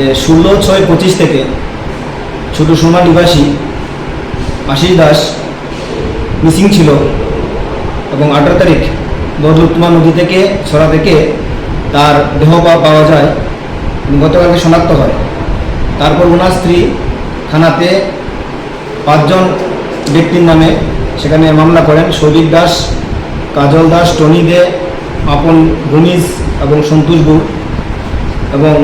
যে ষোলো ছয় পঁচিশ থেকে ছোট সুরমা নিবাসী আশিস দাস মিসিং ছিল এবং আঠারো তারিখ বদলুত্তমা নদী থেকে, ছড়া থেকে তার দেহ পাওয়া যায় গতকালকে শনাক্ত হয়। তারপর ওনার স্ত্রী থানাতে পাঁচজন ব্যক্তির নামে সেখানে মামলা করেন। সৌভিক দাস, কাজল দাস, টনি দে, আপন ভূমিজ এবং সন্তোষ গুহ এবং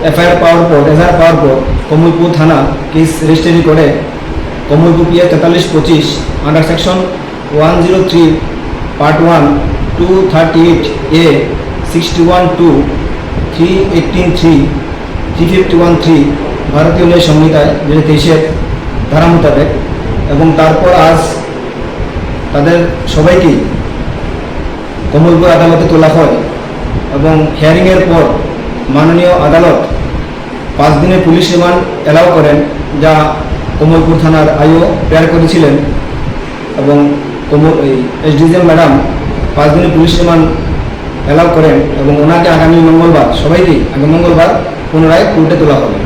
এফআইআর পাওয়ার পর, এফআইআর পাওয়ার পর কমলপুর থানা কেস রেজিস্ট্রি করে কমলপুর পিএ তেতাল্লিশ পঁচিশ under section one zero three part one two thirty eight A sixty one two three eighteen three three fifty one three ভারতীয় ন্যায় সংহিতায় দু হাজার তেইশের ধারা মোতাবেক এবং তারপর আজ তাদের সবাইকেই কমলপুর আদালতে তোলা হয় এবং হিয়ারিংয়ের পর মাননীয় আদালত পাঁচ দিনের পুলিশ রিমান্ড অ্যালাউ করেন, যা কোমলপুর থানার আইও প্রেয়ার করেছিলেন এবং কোমল এসডিজিএম ম্যাডাম পাঁচ দিনের পুলিশ রিমান্ড অ্যালাউ করেন এবং ওনাকে আগামী মঙ্গলবার, সবাইকে আগামী মঙ্গলবার পুনরায় কোর্টে তোলা হবে।